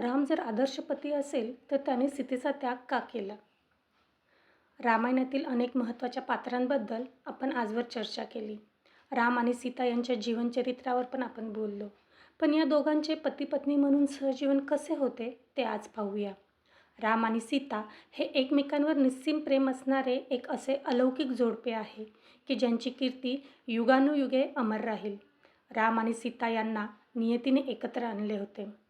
राम जर आदर्शपती असेल तर त्याने सीतेचा त्याग का केला? रामायणातील अनेक महत्त्वाच्या पात्रांबद्दल आपण आजवर चर्चा केली. राम आणि सीता यांच्या जीवनचरित्रावर पण आपण बोललो. पण या दोघांचे पती पत्नी म्हणून सहजीवन कसे होते ते आज पाहूया. राम आणि सीता हे एकमेकांवर निस्सीम प्रेम असणारे एक असे अलौकिक जोडपे आहे की ज्यांची कीर्ती युगानुयुगे अमर राहील. राम आणि सीता यांना नियतीने एकत्र आणले होते.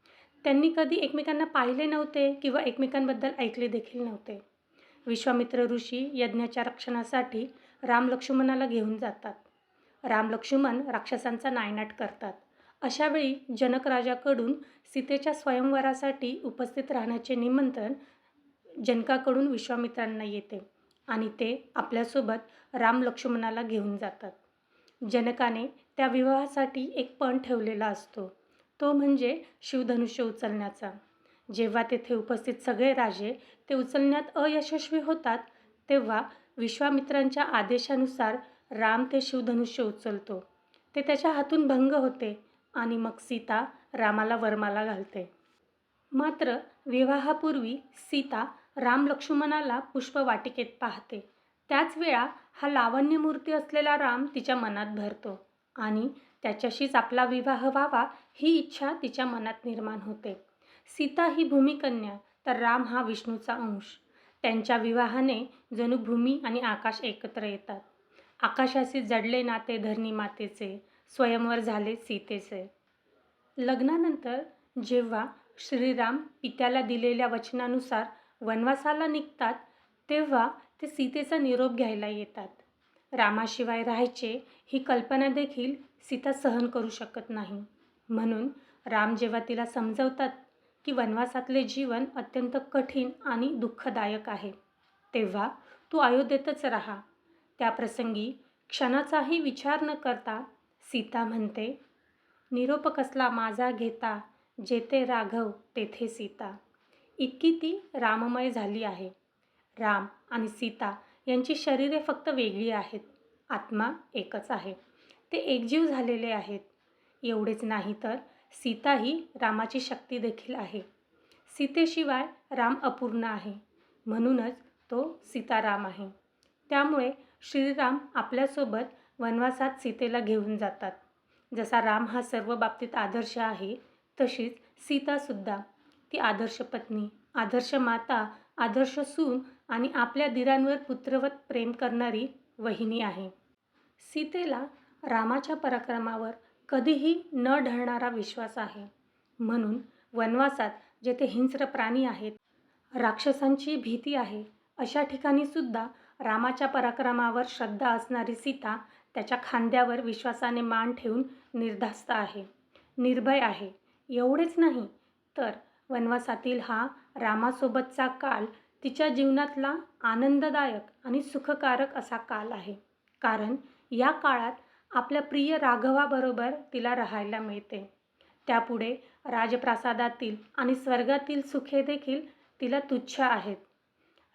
त्यांनी कधी एकमेकांना पाहिले नव्हते किंवा एकमेकांबद्दल ऐकले देखील नव्हते. विश्वामित्र ऋषी यज्ञाच्या रक्षणासाठी राम लक्ष्मणाला घेऊन जातात. राम लक्ष्मण राक्षसांचा नायनाट करतात. अशावेळी जनक राजाकडून सीतेच्या स्वयंवरासाठी उपस्थित राहण्याचे निमंत्रण जनकाकडून विश्वामित्रांना येते आणि ते आपल्यासोबत राम लक्ष्मणाला घेऊन जातात. जनकाने त्या विवाहासाठी एक पण ठेवलेला असतो. तो म्हणजे शिवधनुष्य उचलण्याचा. जेव्हा तेथे उपस्थित सगळे राजे ते उचलण्यात अयशस्वी होतात तेव्हा विश्वामित्रांच्या आदेशानुसार राम ते शिवधनुष्य उचलतो. ते त्याच्या हातून भंग होते आणि मग सीता रामाला वरमाला घालते. मात्र विवाहापूर्वी सीता राम लक्ष्मणाला पुष्पवाटिकेत पाहते. त्याच वेळा हा लावण्यमूर्ती असलेला राम तिच्या मनात भरतो आणि त्याच्याशीच आपला विवाह व्हावा ही इच्छा तिच्या मनात निर्माण होते. सीता ही भूमिकन्या तर राम हा विष्णूचा अंश. त्यांच्या विवाहाने जणू भूमी आणि आकाश एकत्र येतात. आकाशाशी जडले नाते धरणी मातेचे स्वयंवर झाले सीतेचे. लग्नानंतर जेव्हा श्रीराम पित्याला दिलेल्या वचनानुसार वनवासाला निघतात तेव्हा ते सीतेचा निरोप घ्यायला येतात. रामाशिवाय राहायचे ही कल्पना देखील सीता सहन करू शकत नाही. म्हणून राम जेव्हा तिला समजवतात की वनवासातले जीवन अत्यंत कठीण आणि दुःखदायक आहे तेव्हा तू अयोध्येतच राहा. त्या प्रसंगी क्षणाचाही विचार न करता सीता म्हणते निरोप कसला माझा घेता जेथे राघव तेथे सीता. इतकी ती राममय झाली आहे. राम आणि सीता यांची शरीरे फक्त वेगळी आहेत. आत्मा एकच आहे. ते एकजीव झालेले आहेत. एवढेच नाही तर सीता ही रामाची शक्ती देखील आहे. सीतेशिवाय राम अपूर्ण आहे. म्हणूनच तो सीताराम आहे. त्यामुळे श्रीराम आपल्यासोबत वनवासात सीतेला घेऊन जातात. जसा राम हा सर्व बाबतीत आदर्श आहे तशीच सीतासुद्धा ती आदर्श पत्नी आदर्श माता आदर्श सून आणि आपल्या दिरांवर पुत्रवत प्रेम करणारी वहिनी आहे. सीतेला रामाच्या पराक्रमावर कधीही न ढळणारा विश्वास आहे. म्हणून वनवासात जेथे हिंस्र प्राणी आहेत राक्षसांची भीती आहे अशा ठिकाणी सुद्धा रामाच्या पराक्रमावर श्रद्धा असणारी सीता त्याच्या खांद्यावर विश्वासाने मान ठेवून निर्धास्त आहे. निर्भय आहे. एवढेच नाही तर वनवासातील हा रामासोबतचा काल तिच्या जीवनातला आनंददायक आणि सुखकारक असा काल आहे. कारण या काळात आपल्या प्रिय राघवाबरोबर तिला राहायला मिळते. त्यापुढे राजप्रासादातील आणि स्वर्गातील सुखे देखील तिला तुच्छ आहेत.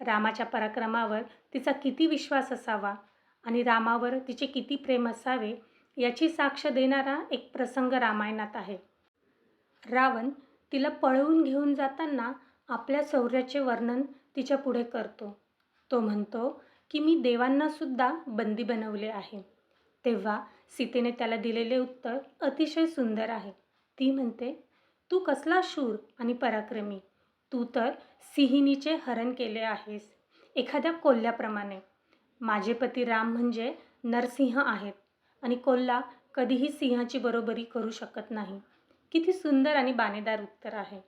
रामाच्या पराक्रमावर तिचा किती विश्वास असावा आणि रामावर तिचे किती प्रेम असावे याची साक्ष देणारा एक प्रसंग रामायणात आहे. रावण तिला पळवून घेऊन जाताना आपल्या शौर्याचे वर्णन तिच्या पुढे करतो. तो म्हणतो की मी देवांनासुद्धा बंदी बनवले आहे. तेव्हा सीतेने त्याला दिलेले उत्तर अतिशय सुंदर आहे. ती म्हणते तू कसला शूर आणि पराक्रमी. तू तर सिंहिणीचे हरण केले आहेस. एखाद्या कोल्ह्याप्रमाणे माझे पती राम म्हणजे नरसिंह आहेत आणि कोल्हा कधीही सिंहाची बरोबरी करू शकत नाही. किती सुंदर आणि बाणेदार उत्तर आहे.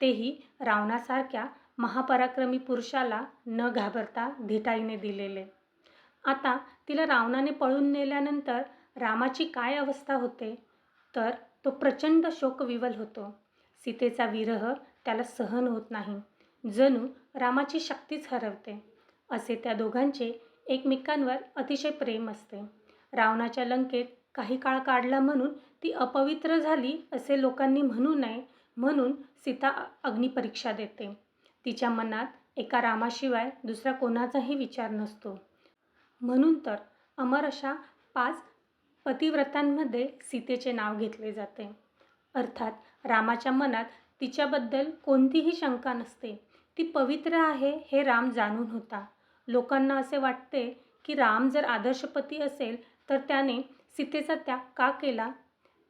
तेही रावणासारख्या महापराक्रमी पुरुषाला न घाबरता धिटाईने दिलेले. आता तिला रावणाने पळून नेल्यानंतर रामाची काय अवस्था होते? तर तो प्रचंड शोकविवल होतो. सीतेचा विरह त्याला सहन होत नाही. जणू रामाची शक्तीच हरवते. असे त्या दोघांचे एकमेकांवर अतिशय प्रेम असते. रावणाच्या लंकेत काही काळ काढला म्हणून ती अपवित्र झाली असे लोकांनी म्हणू नये म्हणून सीता अग्निपरीक्षा देते. तिच्या मनात एका रामाशिवाय दुसरा कोणाचाही विचार नसतो. म्हणून तर अमर अशा पाच पतिव्रतांमध्ये सीतेचे नाव घेतले जाते. अर्थात रामाच्या मनात तिच्याबद्दल कोणतीही शंका नसते. ती पवित्र आहे हे राम जाणून होता. लोकांना असे वाटते की राम जर आदर्शपती असेल तर त्याने सीतेचा त्याग का केला?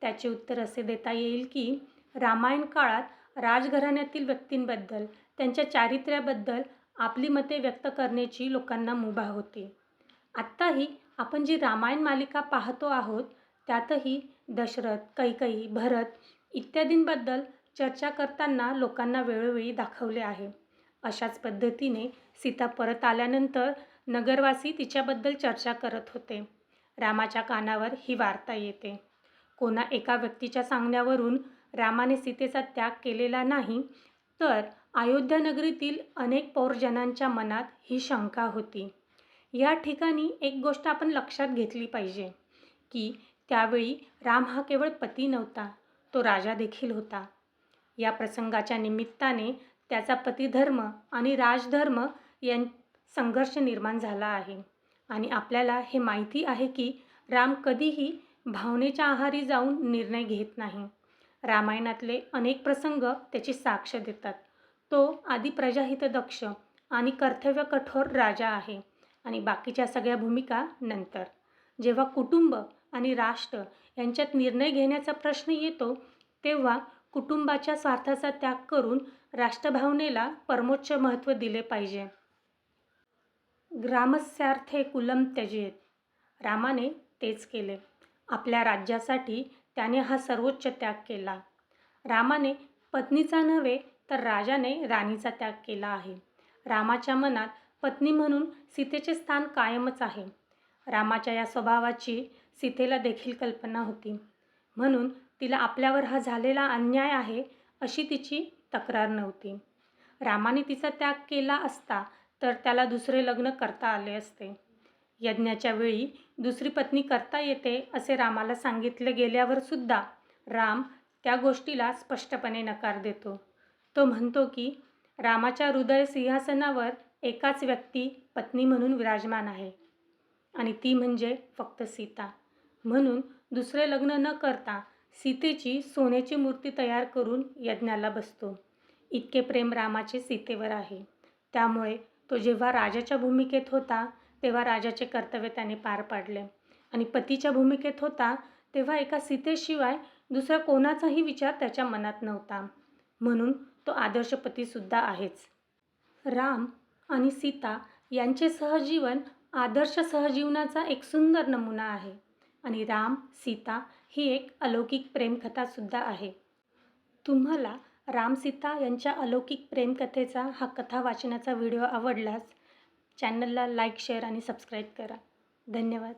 त्याचे उत्तर असे देता येईल की रामायण काळात राजघराण्यातील व्यक्तींबद्दल त्यांच्या चारित्र्याबद्दल आपली मते व्यक्त करण्याची लोकांना मुभा होती. आत्ताही आपण जी रामायण मालिका पाहतो आहोत त्यातही दशरथ कैकई भरत इत्यादींबद्दल चर्चा करताना लोकांना वेळोवेळी दाखवले आहे. अशाच पद्धतीने सीता परत आल्यानंतर नगरवासी तिच्याबद्दल चर्चा करत होते. रामाच्या कानावर ही वार्ता येते. कोणा एका व्यक्तीच्या सांगण्यावरून रामाने सीतेचा त्याग केलेला नाही तर अयोध्या नगरीतील अनेक पौरजनांच्या मनात ही शंका होती. या ठिकाणी एक गोष्ट आपण लक्षात घेतली पाहिजे की त्यावेळी राम हा केवळ पती नव्हता तो राजा देखील होता. या प्रसंगाच्या निमित्ताने त्याचा पतिधर्म आणि राजधर्म यां संघर्ष निर्माण झाला आहे. आणि आपल्याला हे माहिती आहे की राम कधीही भावनेच्या आहारी जाऊन निर्णय घेत नाही. रामायणातले अनेक प्रसंग त्याची साक्ष देतात. तो आधी प्रजाहितदक्ष आणि कर्तव्य कठोर राजा आहे. आणि बाकीच्या सगळ्या भूमिका नंतर. जेव्हा कुटुंब आणि राष्ट्र यांच्यात निर्णय घेण्याचा प्रश्न येतो तेव्हा कुटुंबाच्या स्वार्थाचा त्याग करून राष्ट्रभावनेला परमोच्च महत्त्व दिले पाहिजे. ग्रामस्यार्थे कुलम त्यजेत. रामाने तेच केले. आपल्या राज्यासाठी त्याने हा सर्वोच्च त्याग केला. रामाने पत्नीचा नव्हे तर राजाने राणीचा त्याग केला आहे. रामाच्या मनात पत्नी म्हणून सीतेचे स्थान कायमच आहे. रामाच्या या स्वभावाची सीतेला देखील कल्पना होती. म्हणून तिला आपल्यावर हा झालेला अन्याय आहे अशी तिची तक्रार नव्हती. रामाने तिचा त्याग केला असता तर त्याला दुसरे लग्न करता आले असते. यज्ञाच्या वेळी दुसरी पत्नी करता येते असे रामाला सांगितले गेल्यावर सुद्धा राम त्या गोष्टीला स्पष्टपणे नकार देतो. तो म्हणतो की रामाच्या हृदय सिंहासनावर एकाच व्यक्ती पत्नी म्हणून विराजमान आहे. आणि ती म्हणजे फक्त सीता. म्हणून दुसरे लग्न न करता सीतेची सोन्याची मूर्ती तयार करून यज्ञाला बसतो. इतके प्रेम रामाचे सीतेवर आहे. त्यामुळे तो जेव्हा राजाच्या भूमिकेत होता तेव्हा राजाचे कर्तव्य त्याने पार पाडले. आणि पतीच्या भूमिकेत होता तेव्हा एका सीतेशिवाय दुसरा कोणाचाही विचार त्याच्या मनात नव्हता. म्हणून तो आदर्श पतीसुद्धा आहेच. राम आणि सीता यांचे सहजीवन आदर्श सहजीवनाचा एक सुंदर नमुना आहे. आणि राम सीता ही एक अलौकिक प्रेमकथासुद्धा आहे. तुम्हाला राम सीता यांच्या अलौकिक प्रेमकथेचा हा कथा वाचनाचा व्हिडिओ आवडलास चॅनलला लाईक शेअर आणि सबस्क्राईब करा. धन्यवाद.